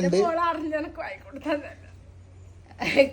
ഉണ്ട്.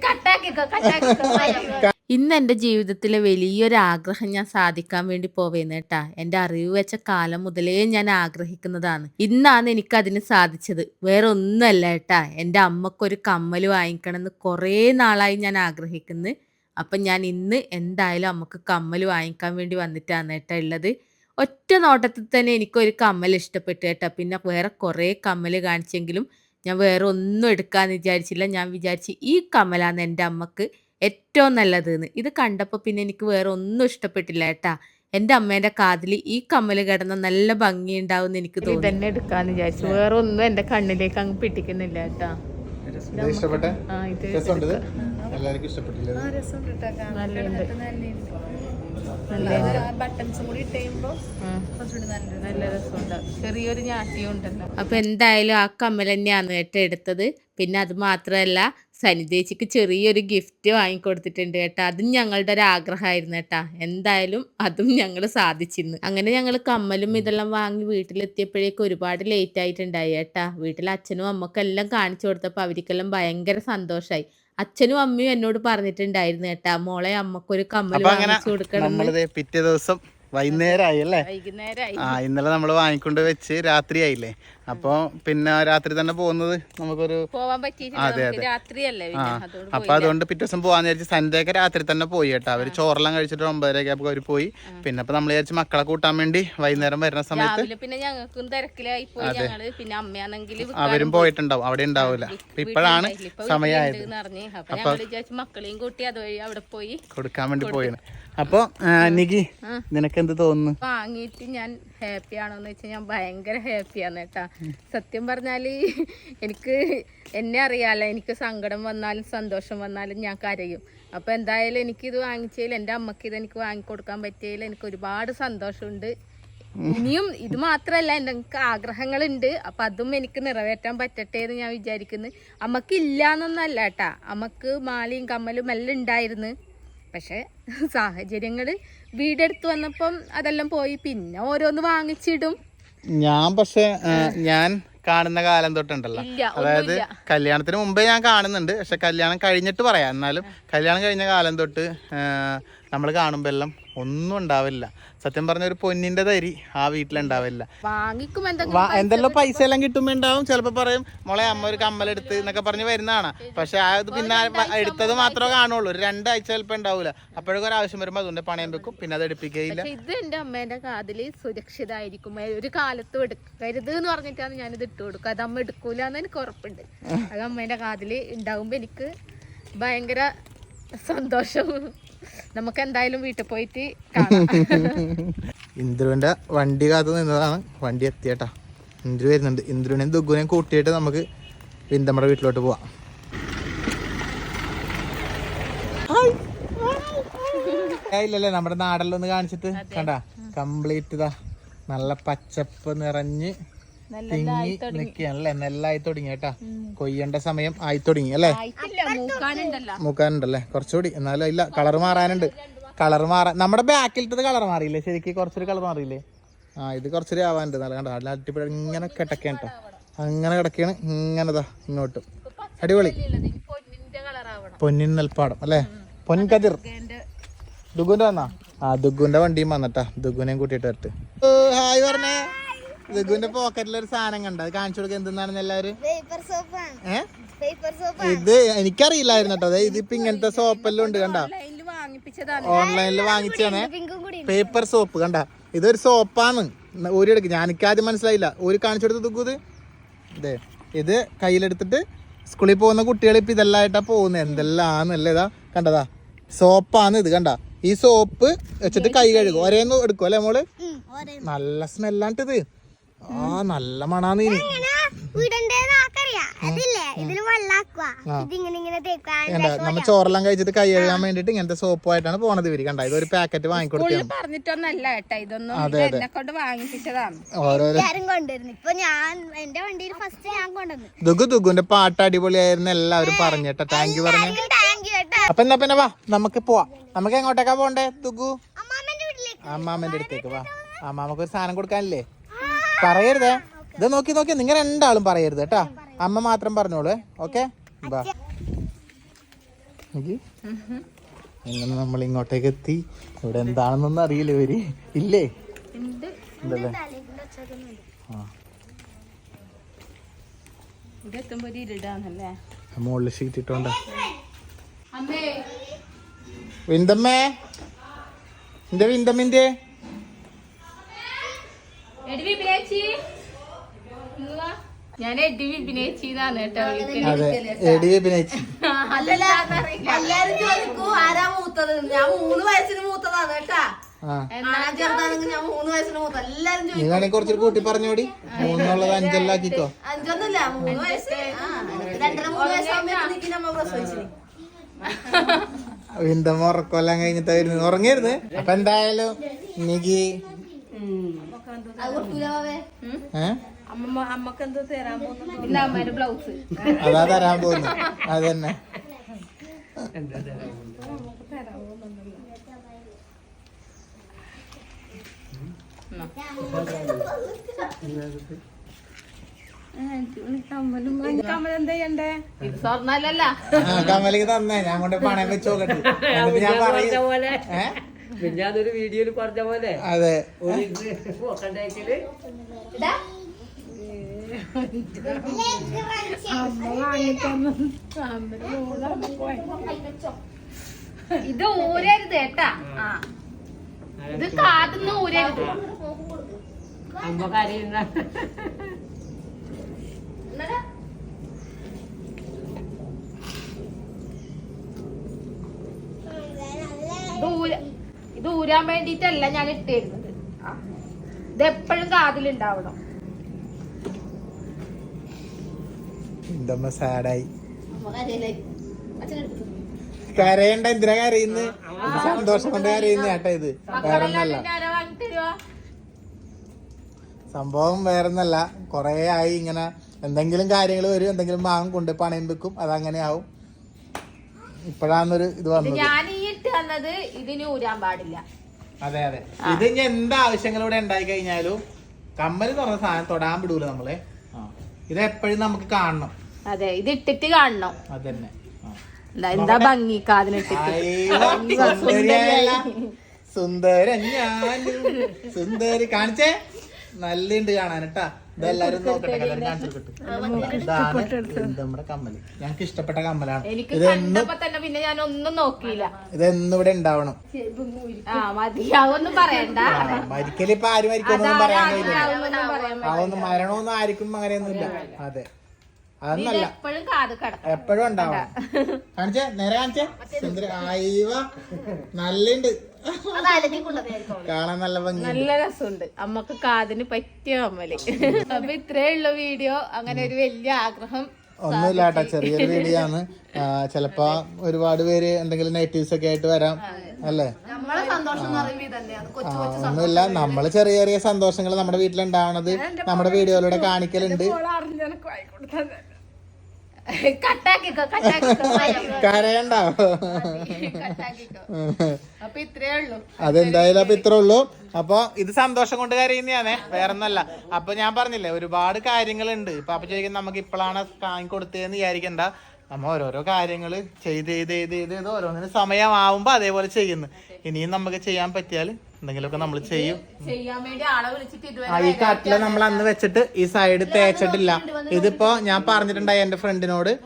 കട്ടാക്കിക്കോ കട്ടാക്കിക്കോ ഇന്ന് എന്റെ ജീവിതത്തിലെ വലിയൊരു ആഗ്രഹം ഞാൻ സാധിക്കാൻ വേണ്ടി പോവേന്ന് കേട്ടാ. എന്റെ അറിവ് വെച്ച കാലം മുതലേ ഞാൻ ആഗ്രഹിക്കുന്നതാണ്. ഇന്നാണ് എനിക്ക് അതിന് സാധിച്ചത്. വേറെ ഒന്നുമല്ല കേട്ടാ. എന്റെ അമ്മക്കൊരു കമ്മൽ വാങ്ങിക്കണമെന്ന് കുറേ നാളായി ഞാൻ ആഗ്രഹിക്കുന്നു. അപ്പം ഞാൻ ഇന്ന് എന്തായാലും അമ്മയ്ക്ക് കമ്മൽ വാങ്ങിക്കാൻ വേണ്ടി വന്നിട്ടാണ് കേട്ടാ ഉള്ളത് ഒറ്റ നോട്ടത്തിൽ തന്നെ എനിക്കൊരു കമ്മൽ ഇഷ്ടപ്പെട്ടു കേട്ടാ. പിന്നെ വേറെ കുറേ കമ്മൽ കാണിച്ചെങ്കിലും ഞാൻ വേറെ ഒന്നും എടുക്കാമെന്ന് വിചാരിച്ചില്ല. ഞാൻ വിചാരിച്ച് ഈ കമലാന്ന് എന്റെ അമ്മയ്ക്ക് ഏറ്റവും നല്ലതെന്ന്. ഇത് കണ്ടപ്പോൾ പിന്നെ എനിക്ക് വേറെ ഒന്നും ഇഷ്ടപ്പെട്ടില്ല കേട്ടാ. എന്റെ അമ്മേന്റെ കാതിൽ ഈ കമ്മൽ കിടന്ന നല്ല ഭംഗി ഉണ്ടാവും എനിക്ക് തോന്നി തന്നെ എടുക്കാന്ന് വിചാരിച്ചു. വേറെ ഒന്നും എന്റെ കണ്ണിലേക്ക് അങ്ങ് പിടിക്കുന്നില്ല കേട്ടാ. ഇഷ്ടപ്പെട്ടെ? ആ ഇത് രസമുണ്ട്? എല്ലാവർക്കും ഇഷ്ടപ്പെട്ടില്ല? നല്ല രസമുണ്ട്. ചെറിയൊരു ഞാട്ടിയും ഉണ്ടല്ലോ. അപ്പൊ എന്തായാലും ആ കമ്മൽ തന്നെയാണ് കേട്ടോ എടുത്തത്. പിന്നെ അത് മാത്രമല്ല സനിതേച്ചിക്ക് ചെറിയൊരു ഗിഫ്റ്റ് വാങ്ങിക്കൊടുത്തിട്ടുണ്ട് കേട്ടോ. അതും ഞങ്ങളുടെ ഒരു ആഗ്രഹമായിരുന്നു കേട്ടാ. എന്തായാലും അതും ഞങ്ങൾ സാധിച്ചിരുന്നു. അങ്ങനെ ഞങ്ങൾ കമ്മലും ഇതെല്ലാം വാങ്ങി വീട്ടിലെത്തിയപ്പോഴേക്കും ഒരുപാട് ലേറ്റ് ആയിട്ടുണ്ടായി കേട്ടാ. വീട്ടിൽ അച്ഛനും അമ്മക്കെല്ലാം കാണിച്ചു കൊടുത്തപ്പോൾ അവർക്കെല്ലാം ഭയങ്കര സന്തോഷമായി അച്ഛനും അമ്മയും എന്നോട് പറഞ്ഞിട്ടുണ്ടായിരുന്നു കേട്ടാ മോളെ അമ്മക്കൊരു കമ്മൽ വാങ്ങിച്ചു കൊടുക്കണം നമ്മളിത് പിറ്റേ ദിവസം വൈകുന്നേരമായി അല്ലേ? വൈകുന്നേരമായി ആ ഇന്നലെ നമ്മൾ വാങ്ങിക്കൊണ്ട് വെച്ച് രാത്രിയായില്ലേ? അപ്പൊ പിന്നെ രാത്രി തന്നെ പോകുന്നത് നമുക്കൊരു അതെ, അതെ. ആ. അപ്പൊ അതുകൊണ്ട് പിറ്റേ ദിവസം പോവാന്ന് വിചാരിച്ച് ഒക്കെ രാത്രി തന്നെ പോയി കേട്ടോ. അവർ ചോറെല്ലാം കഴിച്ചിട്ട് ഒമ്പതരയൊക്കെ അപ്പൊ അവർ പോയി. പിന്നെ അപ്പൊ നമ്മൾ വിചാരിച്ച് മക്കളെ കൂട്ടാൻ വേണ്ടി വൈകുന്നേരം വരുന്ന സമയത്ത് പിന്നെ ഞങ്ങൾക്കും തിരക്കിലായി പോയി പിന്നെ അമ്മയാണെങ്കിൽ അവരും പോയിട്ടുണ്ടാവും. അവിടെ ഉണ്ടാവൂല. അപ്പൊ ഇപ്പോഴാണ് സമയമായത്. മക്കളെയും കൂട്ടി അതുവഴി അവിടെ പോയി കൊടുക്കാൻ വേണ്ടി പോയാണ്. അപ്പൊ നിഗി നികി നിനക്ക് എന്ത് തോന്നുന്നു? വാങ്ങിയിട്ട് ഞാൻ ഹാപ്പി ആണോന്ന് വെച്ചാൽ ഞാൻ ഭയങ്കര ഹാപ്പിയാണ് കേട്ടാ. സത്യം പറഞ്ഞാൽ എനിക്ക് എന്നെ അറിയാലോ എനിക്ക് സങ്കടം വന്നാലും സന്തോഷം വന്നാലും ഞാൻ കരയും. അപ്പോൾ എന്തായാലും എനിക്കിത് വാങ്ങിച്ചതിൽ എന്റെ അമ്മയ്ക്ക് ഇത് എനിക്ക് വാങ്ങിക്കൊടുക്കാൻ പറ്റിയതിൽ എനിക്ക് ഒരുപാട് സന്തോഷമുണ്ട്. ഇനിയും ഇത് മാത്രമല്ല എനിക്ക് ആഗ്രഹങ്ങളുണ്ട്. അപ്പം അതും എനിക്ക് നിറവേറ്റാൻ പറ്റട്ടെ എന്ന് ഞാൻ വിചാരിക്കുന്നു. അമ്മയ്ക്ക് ഇല്ല എന്നൊന്നല്ല കേട്ടാ അമ്മയ്ക്ക് മാലയും കമ്മലും എല്ലാം ഉണ്ടായിരുന്നു. പക്ഷെ സാഹചര്യങ്ങൾ വീടെടുത്ത് വന്നപ്പം അതെല്ലാം പോയി. പിന്നെ ഓരോന്ന് വാങ്ങിച്ചിടും. ഞാൻ പക്ഷെ ഞാൻ കാണുന്ന കാലം തൊട്ടുണ്ടല്ലോ. അതായത് കല്യാണത്തിന് മുമ്പേ ഞാൻ കാണുന്നുണ്ട്. പക്ഷെ കല്യാണം കഴിഞ്ഞിട്ട് പറയാം. എന്നാലും കല്യാണം കഴിഞ്ഞ കാലം തൊട്ട് നമ്മൾ കാണുമ്പോൾ എല്ലാം ഒന്നും ഉണ്ടാവില്ല. സത്യം പറഞ്ഞ ഒരു പൊന്നിന്റെ തരി ആ വീട്ടിലുണ്ടാവില്ല എന്തെല്ലാം പൈസ എല്ലാം കിട്ടുമ്പോ ഉണ്ടാവും. ചിലപ്പോ പറയും മോളെ അമ്മ ഒരു കമ്മൽ കമ്മലെടുത്ത് എന്നൊക്കെ പറഞ്ഞ് വരുന്നതാണ്. പക്ഷെ അത് പിന്നെ എടുത്തത് മാത്രമേ കാണുള്ളൂ. ഒരു രണ്ടാഴ്ച ചിലപ്പോ ഉണ്ടാവില്ല അപ്പോഴൊക്കെ ഒരു ആവശ്യം വരുമ്പോ അതുകൊണ്ട് പണയം വെക്കും. പിന്നെ അത് എടുപ്പിക്കുകയില്ല. ഇത് എന്റെ അമ്മേന്റെ കാതിൽ സുരക്ഷിതായിരിക്കും. ഒരു കാലത്തും എടുക്കരുത് എന്ന് പറഞ്ഞിട്ടാണ് ഞാനിത് ഇട്ട് കൊടുക്കുക. അത് അമ്മ എടുക്കൂല എന്ന് എനിക്ക് ഉറപ്പുണ്ട്. അത് അമ്മേന്റെ കാതിൽ ഉണ്ടാവുമ്പോ എനിക്ക് ഭയങ്കര സന്തോഷം. നമുക്ക് എന്തായാലും വീട്ടിൽ പോയിട്ട് ഇന്ദ്രുവിന്റെ വണ്ടി കാത്തു നിന്നതാണ്. വണ്ടി എത്തിയേട്ടാ. ഇന്ദ്രു വരുന്നുണ്ട്. ഇന്ദ്രുവിനെയും ദുഗുനെയും കൂട്ടിയിട്ട് നമുക്ക് വിന്തമ്മയുടെ വീട്ടിലോട്ട് പോവാം. ഇല്ലല്ലേ നമ്മുടെ നാടെല്ലാം ഒന്ന് കാണിച്ചിട്ട്. കണ്ട? കംപ്ലീറ്റ് ഇതാ. നല്ല പച്ചപ്പ് നിറഞ്ഞ് തിങ്ങി നിക്കുകയാണല്ലേ നെല്ലായി തുടങ്ങി കേട്ടാ. കൊയ്യേണ്ട സമയം ആയി തുടങ്ങി അല്ലേ? ആയിട്ടില്ല മൂക്കാനുണ്ടല്ലോ. കുറച്ചുകൂടി. എന്നാലും ഇല്ല കളർ മാറാനുണ്ട്. കളർ മാറാൻ നമ്മുടെ ബാക്കിലത്തത് കളർ മാറിയില്ലേ? ശരിക്കും കുറച്ചൊരു കളർ മാറിയില്ലേ? ആ ഇത് കുറച്ചൊരു ആവാനുണ്ട്. നല്ല കണ്ടോ? നല്ല അടിപൊളി ഇങ്ങനെ കിടക്കേണ്ട കേട്ടോ അങ്ങനെ കിടക്കാണ് ഇങ്ങനെതാ ഇങ്ങോട്ട്. അടിപൊളി. പൊന്നിൻ നെൽപ്പാടം അല്ലേ? പൊൻകതിർ. ദുഗുന്റെ വന്നാ? ആ ദുഗുന്റെ വണ്ടിയും വന്നട്ടാ. ദുഗുനെയും കൂട്ടിയിട്ട് വരട്ടെ. ഹായ് പറഞ്ഞേ. ദുഗുന്റെ പോക്കറ്റിൽ ഒരു സാധനം കണ്ട. അത് കാണിച്ചു കൊടുക്കുക എന്തെന്നാണെന്ന് എല്ലാവരും? പേപ്പർ സോപ്പാണ് ഏ? പേപ്പർ സോപ്പ് ഇത് എനിക്കറിയില്ലായിരുന്നു കേട്ടോ. അതായത് ഇതിപ്പോ ഇങ്ങനത്തെ സോപ്പെല്ലാം ഉണ്ട് കണ്ട. ഓൺലൈനിൽ വാങ്ങിച്ചാണ് പേപ്പർ സോപ്പ് കണ്ട. ഇതൊരു സോപ്പാണ് ഒരു എടുക്ക് ഞാനിക്ക് ആദ്യം മനസ്സിലായില്ല. ഒരു കാണിച്ചു കൊടുത്ത് തുക്കുന്നത് ഇതേ? ഇത് കയ്യിലെടുത്തിട്ട് സ്കൂളിൽ പോകുന്ന കുട്ടികൾ ഇപ്പൊ ഇതെല്ലായിട്ടാ പോകുന്നത് എന്തെല്ലാന്നല്ലേ ഇതാ? കണ്ടതാ. സോപ്പാണ് ഇത് കണ്ട. ഈ സോപ്പ് വെച്ചിട്ട് കൈ കഴുകും. ഒരേന്ന് എടുക്കും അല്ലേ മോൾ? നല്ല സ്മെല്ലാണ്ട് ഇത് ആ നല്ല മണാന്ന് നമ്മ ചോറെല്ലാം കഴിച്ചിട്ട് കൈ കഴുകാൻ വേണ്ടിട്ട് ഇങ്ങനത്തെ സോപ്പ് സോപ്പുമായിട്ടാണ് പോണത് ഇവർ. കണ്ട? ഇതൊരു പാക്കറ്റ് വാങ്ങിക്കൊടുക്കും പറഞ്ഞിട്ടൊന്നല്ല കേട്ടാ. ഇതൊന്നും ഇത് എന്നെ കൊണ്ട് വാങ്ങിപ്പിച്ചതാണ്. ദുഗു ദുഗുന്റെ പാട്ട് അടിപൊളിയായിരുന്നു. എല്ലാവരും പറഞ്ഞേട്ടാ താങ്ക് യു പറഞ്ഞു അപ്പൊ എന്നാ പിന്നെ വാ നമുക്ക് പോവാം. നമുക്ക് എങ്ങോട്ടേക്കാ പോണ്ടേ ദുഗു? അമ്മാമ്മന്റെ അടുത്തേക്ക് വാ. അമ്മാമ്മക്ക് ഒരു സാധനം കൊടുക്കാനില്ലേ? പറയരുതേ. ഇത് നോക്കി നോക്കി നിങ്ങൾ രണ്ടാളും പറയരുത് കേട്ടാ. അമ്മ മാത്രം പറഞ്ഞോളൂ ഓക്കെ? ബാ. അങ്ങനെ നമ്മൾ ഇങ്ങോട്ടേക്ക് എത്തി. ഇവിടെ എന്താണെന്നൊന്നും അറിയില്ല ഇവർ. ഇല്ലേ? ഇരുടാന്നല്ലേ മുകളിൽ ഷീറ്റ് ഇട്ടോണ്ട. വിന്തമ്മേ എന്റെ വിന്തമ്മിന്റെ എടി വിപിനേച്ചി ഞാൻ എടി വിപിനേച്ചി എന്നാണ് കേട്ടോ വിളിക്കൽ. അതെ എടി എല്ലാരും ചോദിക്കൂ ആരാ മൂത്തത്? ഞാൻ മൂന്ന് വയസ്സിന് മൂത്തതാണ് കേട്ടാ. നീ പറഞ്ഞോടി. മൂന്നുള്ളത് അഞ്ചല്ലാക്കിക്കോ. അഞ്ചൊന്നുമില്ല മൂന്ന് വയസ്സ്. രണ്ടര മൂന്ന് വയസ്സാകുമ്പോ വിന്തമ്മ ഉറക്കമെല്ലാം കഴിഞ്ഞിട്ട് വരുന്നത്. ഉറങ്ങിയിരുന്നു? അപ്പൊ എന്തായാലും ഏഹ് അമ്മ അമ്മയ്ക്ക് എന്ത് തരാൻ പോകുന്നു? ഇന്ന് അമ്മേന്റെ ബ്ലൗസ് അതാ തരാൻ പോകുന്നു. അതന്നെ. എന്താ ചെയ്യണ്ടേ? ഇത് സ്വർണല്ലല്ല ആ കമലിക്ക് തന്നെ. ഞാൻ കൊണ്ട് പണയം വെച്ച് നോക്കട്ടെ. ഞാൻ പറയും. പിന്നെ അതൊരു വീഡിയോയിൽ പറഞ്ഞ പോലെ. അതെ. ഇത് ഊരരുത് കേട്ടാ. ആ. ഇത് കാതുന്ന് ഊരരുത്. അമ്മ കരയുന്ന ഇത് ഊര ഇത് ഊരാൻ വേണ്ടിട്ടല്ല ഞാൻ ഇട്ടിരുന്നത്. ആ. ഇത് എപ്പോഴും കാതിലുണ്ടാവണം. വിന്തമ്മ സാഡായി. കരയണ്ട എന്തിനാ കരയുന്ന? സന്തോഷം കൊണ്ട് കരയുന്ന ചേട്ടാ ഇത്. വേറൊന്നല്ല. സംഭവം വേറൊന്നല്ല. കൊറേ ആയി ഇങ്ങനെ എന്തെങ്കിലും കാര്യങ്ങൾ വരും എന്തെങ്കിലും വാങ്ങും കൊണ്ട് പണയം വെക്കും. അതങ്ങനെ ആവും. ഇപ്പോഴാന്നൊരു ഇത് വന്നു വന്നത്. ഞാൻ ഈ ഇട്ട് തന്നത് ഇതിന് ഊരാൻ പാടില്ല. അതെ അതെ. ഇത് ഇനി എന്ത് ആവശ്യങ്ങളിവിടെ ഉണ്ടായി കഴിഞ്ഞാലും കമ്മൽ തുറന്ന സാധനം തൊടാൻ വിടൂല നമ്മളെ. ഇത് എപ്പോഴും നമുക്ക് കാണണം. അതെ ഇത് ഇട്ടിട്ട് കാണണം. അതന്നെ. എന്താ ഭംഗി കാതിനിട്ടിട്ട്. സുന്ദരൻ ഞാനും. സുന്ദരി കാണിച്ചേ? നല്ലുണ്ട് കാണാൻ കേട്ടാ? ഇതെല്ലാരും നോക്കട്ടെ കാണിച്ചു ഇതാണ് നമ്മുടെ കമ്മൽ? ഞങ്ങൾക്ക് ഇഷ്ടപ്പെട്ട കമ്മലാണ്. എനിക്ക് കണ്ടപ്പോ തന്നെ പിന്നെ ഞാൻ ഒന്നും നോക്കിയില്ല. ഇതെന്നും ഇവിടെ ഉണ്ടാവണം. ആ പറയണ്ട. ആ, മരിക്കൽ ഇപ്പൊ ആര് മരിക്കൊന്നും പറയാൻ കഴിയില്ല അതൊന്നും പറയാൻ അതൊന്നും മരണമൊന്നും ആർക്കും അങ്ങനെയൊന്നുമില്ല. അതെ. അതൊന്നല്ല. എപ്പോഴും കാത് കടക്കും എപ്പോഴും ഉണ്ടാവണം. കാണിച്ചേ? നേരെ കാണിച്ചേ? സുന്ദര ആയിവ. നല്ലുണ്ട്. കാണാൻ നല്ല ഭംഗി നല്ല രസമുണ്ട്. അമ്മയ്ക്ക് കാതിന് പറ്റിയ അമ്മൽ. അപ്പൊ ഇത്രേ ഉള്ള വീഡിയോ. അങ്ങനെ ഒരു വലിയ ആഗ്രഹം ഒന്നുമില്ല കേട്ടോ ചെറിയൊരു വീഡിയോ ആണ്. ചിലപ്പോ ഒരുപാട് പേര് എന്തെങ്കിലും നെഗറ്റീവ്സ് ഒക്കെ ആയിട്ട് വരാം. അല്ലേ? ഒന്നുമില്ല. നമ്മൾ ചെറിയ ചെറിയ സന്തോഷങ്ങൾ നമ്മുടെ വീട്ടിലുണ്ടാവണത് നമ്മുടെ വീഡിയോയിലൂടെ കാണിക്കലുണ്ട്. കട്ടാക്കിക്കോ കട്ടാക്കിക്കോ കരയണ്ടോ. കട്ടാക്കിക്കോ അപ്പൊ ഇത്രേ ഉള്ളൂ. അതെന്തായാലും അപ്പൊ ഇത്രേ ഉള്ളൂ. അപ്പൊ ഇത് സന്തോഷം കൊണ്ട് കരയുന്നതാണേ വേറൊന്നല്ല അപ്പൊ ഞാൻ പറഞ്ഞില്ലേ ഒരുപാട് കാര്യങ്ങളുണ്ട്. ഇപ്പൊ അപ്പൊ ചോദിക്കുന്നത് നമുക്ക് ഇപ്പോഴാണ് വാങ്ങി കൊടുത്തതെന്ന് വിചാരിക്കണ്ട. നമ്മ ഓരോരോ കാര്യങ്ങൾ ചെയ്ത് ചെയ്ത് ചെയ്ത് ചെയ്ത് ചെയ്ത് ഓരോന്നിനും സമയമാവുമ്പോ അതേപോലെ ചെയ്യുന്നു. ഇനിയും നമുക്ക് ചെയ്യാൻ പറ്റിയാൽ എന്തെങ്കിലുമൊക്കെ നമ്മൾ ചെയ്യും. ആ, ഈ കട്ടില നമ്മൾ അന്ന് വെച്ചിട്ട് ഈ സൈഡ് തേച്ചിട്ടില്ല. ഇതിപ്പോ ഞാൻ പറഞ്ഞിട്ടുണ്ടായി എന്റെ ഫ്രണ്ടിനോട്.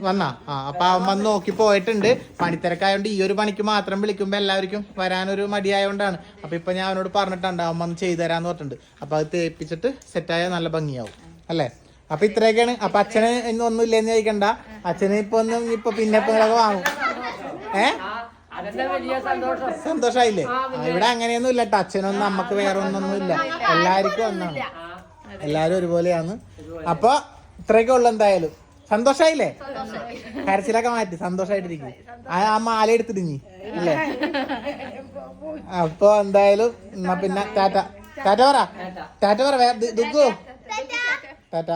വന്നാ. ആ അപ്പൊ അവൻ വന്ന് നോക്കി പോയിട്ടുണ്ട്. പണിത്തിരക്കായോണ്ട് ഈ ഒരു പണിക്ക് മാത്രം വിളിക്കുമ്പോ എല്ലാവർക്കും വരാനൊരു മടിയായോണ്ടാണ്. അപ്പൊ ഇപ്പൊ ഞാൻ അവനോട് പറഞ്ഞിട്ടുണ്ട് അവൻ വന്ന് ചെയ്തു തരാന്ന് പറഞ്ഞിട്ടുണ്ട്. അപ്പൊ അത് തേപ്പിച്ചിട്ട് സെറ്റായ നല്ല ഭംഗിയാവും. അല്ലേ? അപ്പൊ ഇത്രയൊക്കെയാണ്. അപ്പൊ അച്ഛന് ഇന്ന് ഒന്നും ഇല്ലെന്ന് ചോദിക്കണ്ട. അച്ഛന് ഇപ്പൊ ഒന്നും ഇപ്പൊ പിന്നെ ഇപ്പൊ വാങ്ങും. ഏ? സന്തോഷായില്ലേ? ഇവിടെ അങ്ങനെയൊന്നും ഇല്ല കേട്ടോ അച്ഛനൊന്നും നമുക്ക് വേറെ ഒന്നൊന്നും ഇല്ല. എല്ലാവർക്കും ഒന്നാണ്. എല്ലാരും ഒരുപോലെയാണ്. അപ്പൊ ഇത്രയൊക്കെ ഉള്ളു എന്തായാലും. സന്തോഷായില്ലേ? കരച്ചിലൊക്കെ മാറ്റി സന്തോഷായിട്ടിരിക്കും ആ മാല എടുത്തിടിഞ്ഞി അല്ലേ അപ്പൊ എന്തായാലും എന്നാ പിന്നെ ടാറ്റ. ടാറ്റ പറ. ടാറ്റ പറ. വേ- ദു- ദുഗ്ഗു ടാറ്റ.